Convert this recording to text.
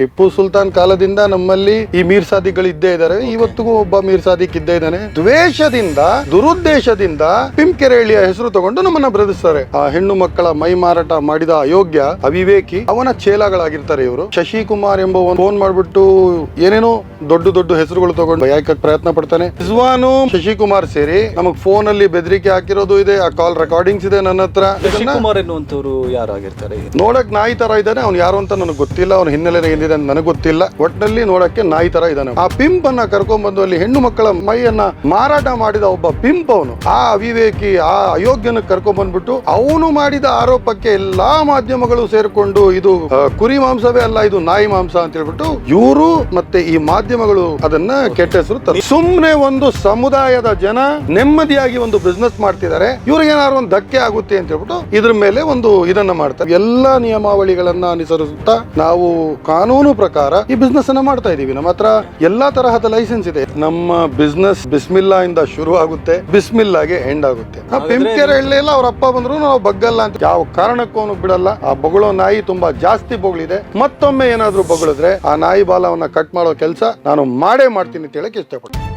ಟಿಪ್ಪು ಸುಲ್ತಾನ್ ಕಾಲದಿಂದ ನಮ್ಮಲ್ಲಿ ಈ ಮೀರ್ಸಾದಿಗಳು ಇದ್ದೇ ಇದ್ದಾರೆ ಇವತ್ತಿಗೂ ಒಬ್ಬ ಮೀರ್ಸಾದಿಕ್ ಇದ್ದೇ ಇದ್ದಾನೆ. ದ್ವೇಷದಿಂದ ದುರುದ್ದೇಶದಿಂದ ಪಿಂಕೆರೆಳಿಯ ಹೆಸರು ತಗೊಂಡು ನಮ್ಮನ್ನ ಬ್ರದಿಸ್ತಾರೆ. ಆ ಹೆಣ್ಣು ಮಕ್ಕಳ ಮೈ ಮಾರಾಟ ಮಾಡಿದ ಅಯೋಗ್ಯ ಅವಿವೇಕಿ ಅವನ ಚೇಲಾಗಳಾಗಿರ್ತಾರೆ ಇವರು. ಶಶಿಕುಮಾರ್ ಎಂಬ ಫೋನ್ ಮಾಡ್ಬಿಟ್ಟು ಏನೇನೋ ದೊಡ್ಡ ದೊಡ್ಡ ಹೆಸರುಗಳು ತಗೊಂಡು ಯಾಕಕ್ಕೆ ಪ್ರಯತ್ನ ಪಡ್ತಾನೆ. ರಿಜ್ವಾನು ಶಶಿಕುಮಾರ್ ಸೇರಿ ನಮಗ್ ಫೋನ್ ಅಲ್ಲಿ ಬೆದರಿಕೆ ಹಾಕಿರೋದು ಇದೆ. ಆ ಕಾಲ್ ರೆಕಾರ್ಡಿಂಗ್ಸ್ ಇದೆ ನನ್ನ ಹತ್ರ. ಶಶಿಕುಮಾರ್ ಯಾರಾಗಿರ್ತಾರೆ? ನೋಡಕ್ ನಾಯಿ ತರ ಇದ್ದಾನೆ. ಅವ್ನು ಯಾರು ಅಂತ ನನಗೆ ಗೊತ್ತಿಲ್ಲ. ಅವ್ನ ಹಿನ್ನೆಲೆ ಏನಿದೆ ಅಂತ ನನಗೆ ಗೊತ್ತಿಲ್ಲ. ಒಟ್ಟಿನಲ್ಲಿ ನೋಡಕ್ಕೆ ನಾಯಿ ತರ ಇದ್ದಾನೆ ಆ ಪಿಂಪ್ ಅನ್ನ ಕರ್ಕೊಂಡ್ ಬಂದು ಅಲ್ಲಿ ಹೆಣ್ಣು ಮಕ್ಕಳ ಮೈಯನ್ನ ಮಾರಾಟ ಮಾಡಿದ ಒಬ್ಬ ಪಿಂಪ್ ಅವನು. ಆ ಅವಿವೇಕಿ, ಆ ಅಯೋಗ್ಯನ ಕರ್ಕೊಂಡ್ ಬಂದ್ಬಿಟ್ಟು ಅವನು ಮಾಡಿದ ಆರೋಪಕ್ಕೆ ಎಲ್ಲಾ ಮಾಧ್ಯಮಗಳು ಸೇರಿಕೊಂಡು ಇದು ಕುರಿ ಮಾಂಸವೇ ಅಲ್ಲ, ಇದು ನಾಯಿ ಮಾಂಸ ಅಂತ ಹೇಳ್ಬಿಟ್ಟು ಇವರು ಮತ್ತೆ ಈ ಮಾಧ್ಯಮಗಳು ಅದನ್ನ ಕೆಟ್ಟ ಹೆಸರು ಸುಮ್ಮನೆ ಒಂದು ಸಮುದಾಯದ ಜನ ನೆಮ್ಮದಿಯಾಗಿ ಒಂದು ಬಿಸ್ನೆಸ್ ಮಾಡ್ತಿದ್ದಾರೆ. ಇವ್ರಿಗೆ ಏನಾದ್ರು ಒಂದು ಧಕ್ಕೆ ಆಗುತ್ತೆ ಅಂತ ಹೇಳ್ಬಿಟ್ಟು ಇದ್ರ ಮೇಲೆ ಒಂದು ಇದನ್ನ ಮಾಡ್ತಾರೆ. ಎಲ್ಲಾ ನಿಯಮಾವಳಿಗಳನ್ನ ಅನುಸರಿಸುತ್ತಾ ನಾವು ಕಾನೂನು ಪ್ರಕಾರ ಈ ಬಿಸ್ನೆಸ್ ಅನ್ನ ಮಾಡ್ತಾ ಇದೀವಿ. ನಮ್ಮ ಹತ್ರ ಎಲ್ಲಾ ತರಹದ ಲೈಸೆನ್ಸ್ ಇದೆ. ನಮ್ಮ ಬಿಸ್ನೆಸ್ ಬಿಸ್ಮಿಲ್ಲಾ ಇಂದ ಶುರು ಆಗುತ್ತೆ. ಬಿಸ್ಮಿಲ್ಲಾಗೆ ಎಂಡ್ ಆಗುತ್ತೆ. ಪೆಂಕೆರೆ ಎಲ್ಲ ಅವ್ರ ಅಪ್ಪ ಬಂದ್ರು ನಾವು ಬಗ್ಗಲ್ಲ ಅಂತ. ಯಾವ ಕಾರಣಕ್ಕೂ ಅವನು ಬಿಡಲ್ಲ. ಆ ಬೊಗಳೋ ನಾಯಿ ತುಂಬಾ ಜಾಸ್ತಿ ಬೊಗಳಿದೆ. ಮತ್ತೊಮ್ಮೆ ಏನಾದ್ರೂ ಬೊಗಳಿದ್ರೆ ಆ ನಾಯಿ ಬಾಲವನ್ನ ಕಟ್ ಮಾಡೋ ಕೆಲಸ ನಾನು ಮಾಡೇ ಮಾಡ್ತೀನಿ ಅಂತ ಹೇಳಕ್ ಇಷ್ಟಪಡ್ತೀನಿ.